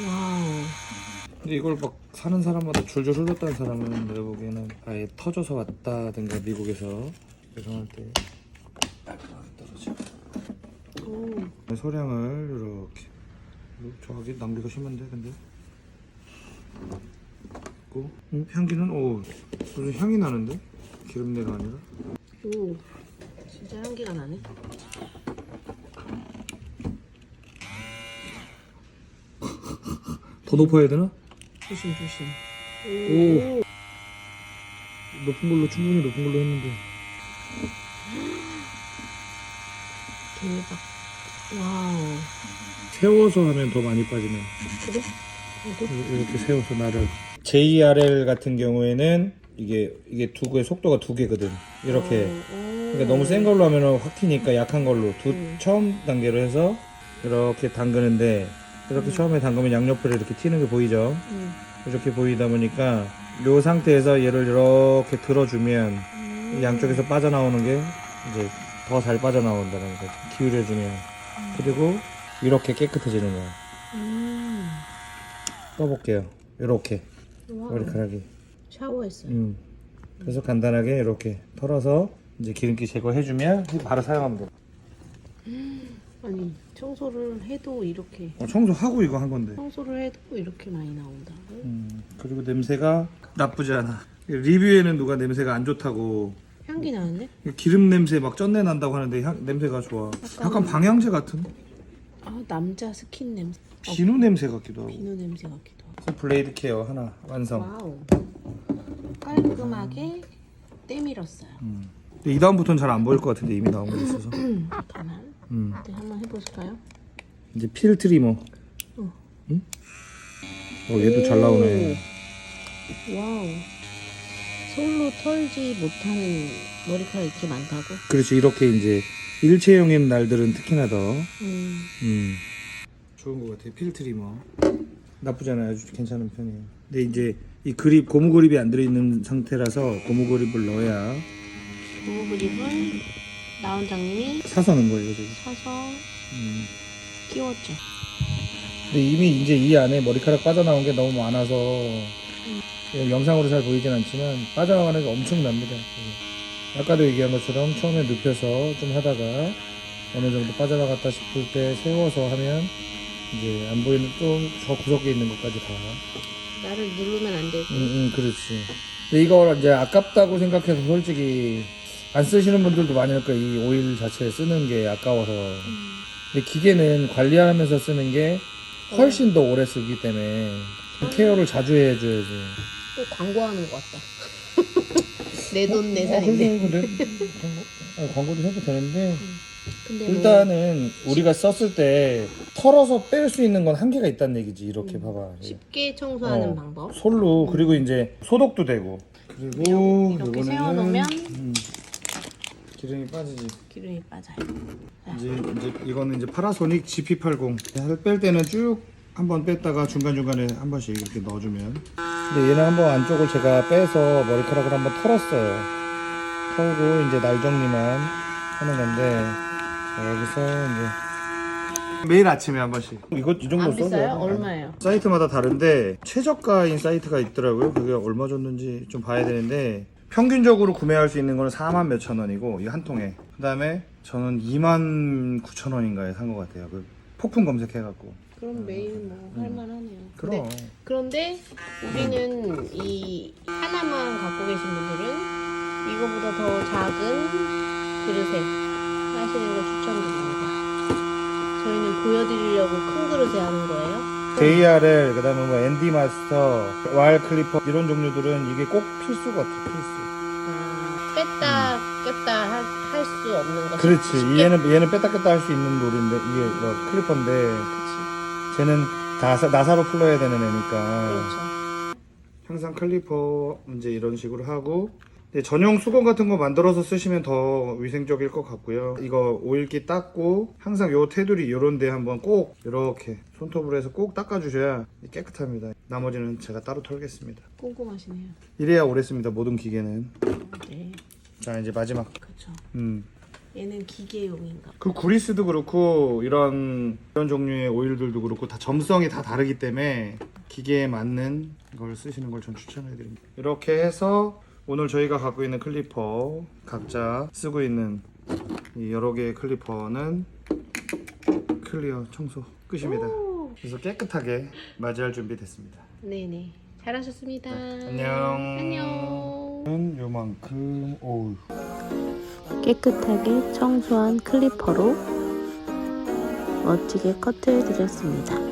와우. 근데 이걸 막 사는 사람마다 줄줄 흘렀다는 사람은 내가 보기에는 아예 터져서 왔다든가 미국에서 배송할 때 깔끔하게 떨어져. 오. 소량을 이렇게 저기 낭비가 심한데 근데 있고 음, 향기는 오 무슨 향이 나는데 기름내가 아니라 오. 진짜 향기가 나네. 더 높아야 되나? 조심 조심. 오. 높은 걸로 충분히 높은 걸로 했는데 대박. 와우. 세워서 하면 더 많이 빠지네 그래? 이거? 이렇게 세워서 나를 JRL 같은 경우에는 이게 이게 두 개의 속도가 두 개거든 이렇게 그러니까 너무 센 걸로 하면 확 튀니까 약한 걸로 두 음. 처음 단계로 해서 이렇게 담그는데 이렇게 음. 처음에 담그면 양옆으로 이렇게 튀는 게 보이죠 응. 이렇게 보이다 보니까 이 상태에서 얘를 이렇게 들어주면 음. 이 양쪽에서 빠져나오는 게 이제 더 잘 빠져나온다는 거지 기울여주면 그리고 이렇게 깨끗해지는 거야 음. 떠볼게요 이렇게. 머리카락이 샤워했어요. 음. 그래서 간단하게 이렇게 털어서 이제 기름기 제거해주면 바로 사용하면 돼. 아니 청소를 해도 이렇게 어, 청소하고 이거 한 건데. 청소를 해도 이렇게 많이 나온다고? 음. 그리고 냄새가 나쁘지 않아. 리뷰에는 누가 냄새가 안 좋다고 향기 나는데? 기름 냄새 막 쩐내 난다고 하는데 향, 냄새가 좋아. 약간 방향제 같은 아 남자 스킨 냄새. 비누 냄새 같기도 하고. 비누 냄새 같기도 하고. 블레이드 케어 하나 완성. 와우. 깔끔하게 때밀었어요. 음. 근데 이 다음부터는 잘 안 보일 것 같은데 이미 나온 거 있어서. 가만. 음. 네, 한번 해보실까요? 이제 필 트리머. 어. 응? 어 얘도 잘 나오네. 와우. 솔로 털지 못하는 머리카락 이렇게 많다고? 그렇지 이렇게 이제 일체형인 날들은 특히나 더 음. 음. 좋은 것 같아요 필트리머 나쁘지 않아요 아주 괜찮은 편이에요 근데 이제 이 그립 고무 그립이 안 들어있는 상태라서 고무 그립을 넣어야 고무 그립을 나 원장님이 사서 넣은 거예요 지금 사서 음. 끼웠죠. 근데 이미 이제 이 안에 머리카락 빠져나온 게 너무 많아서 영상으로 잘 보이진 않지만 빠져나가는 게 엄청납니다 아까도 얘기한 것처럼 처음에 눕혀서 좀 하다가 어느 정도 빠져나갔다 싶을 때 세워서 하면 이제 안 보이는 좀저 구석에 있는 것까지 다 나를 누르면 안 되고. 응, 응, 그렇지. 근데 이거 이제 아깝다고 생각해서 솔직히 안 쓰시는 분들도 많으니까 이 오일 자체 쓰는 게 아까워서. 근데 기계는 관리하면서 쓰는 게 훨씬 더 오래 쓰기 때문에 케어를 자주 해줘야지. 또 광고하는 것 같다. 내 돈내 어, 살인데. 그래. 광고, 어, 광고도 해도 되는데 근데 뭐 일단은 우리가 썼을 때 털어서 뺄 수 있는 건 한계가 있다는 얘기지. 이렇게 봐봐. 쉽게 청소하는 어. 방법. 솔로 그리고 이제 소독도 되고 그리고 이렇게 요거는, 세워놓으면 음, 기름이 빠지지 기름이 빠져요. 이제 이제 이거는 이제 파라소닉 GP80 살 뺄 때는 쭉 한번 뺐다가 중간 중간에 한 번씩 이렇게 넣어주면 근데 얘는 한번 안쪽을 제가 빼서 머리카락을 한번 털었어요 털고 이제 날 정리만 하는 건데 자, 여기서 이제 매일 아침에 한 번씩 이거 이 정도 안 비싸요? 써도 얼마예요? 사이트마다 다른데 최저가인 사이트가 있더라고요. 그게 얼마 줬는지 좀 봐야 되는데 평균적으로 구매할 수 있는 거는 4만 몇천 원이고 이 한 통에 그 다음에 저는 2만 9천 원인가에 산 것 같아요. 그 폭풍 검색해갖고 그럼 매일 뭐 할만하네요. 그럼 근데, 그런데 우리는 이 하나만 갖고 계신 분들은 이거보다 더 작은 그릇에 하시는 걸 추천드립니다. 저희는 보여드리려고 큰 그릇에 하는 거예요. JRL 그 다음에 뭐 앤디 마스터, 와일 클리퍼 이런 종류들은 이게 꼭 필수 같아 필수. 아, 뺐다 꼈다 할 수 없는 거. 그렇지. 쉽게- 얘는 얘는 뺐다 꼈다 할 수 있는 롤인데 이게 뭐 클리퍼인데 그치. 쟤는 나사, 나사로 풀러야 되는 애니까. 그렇죠. 항상 클리퍼 이제 이런 식으로 하고 근데 전용 수건 같은 거 만들어서 쓰시면 더 위생적일 것 같고요. 이거 오일기 닦고 항상 요 테두리 요런 데 한번 꼭 이렇게 손톱으로 해서 꼭 닦아주셔야 깨끗합니다. 나머지는 제가 따로 털겠습니다. 꼼꼼하시네요. 이래야 오래 씁니다. 모든 기계는. 네, 자 이제 마지막. 그렇죠. 음 얘는 기계용인가 봐. 그 구리스도 그렇고 이런 이런 종류의 오일들도 그렇고 다 점성이 다 다르기 때문에 기계에 맞는 걸 쓰시는 걸 전 추천해 드립니다. 이렇게 해서 오늘 저희가 갖고 있는 클리퍼 각자 쓰고 있는 이 여러 개의 클리퍼는 클리어 청소 끝입니다. 오. 그래서 깨끗하게 맞이할 준비 됐습니다. 네네 잘하셨습니다 안녕. 안녕 요만큼 오 깨끗하게 청소한 클리퍼로 멋지게 커트해 드렸습니다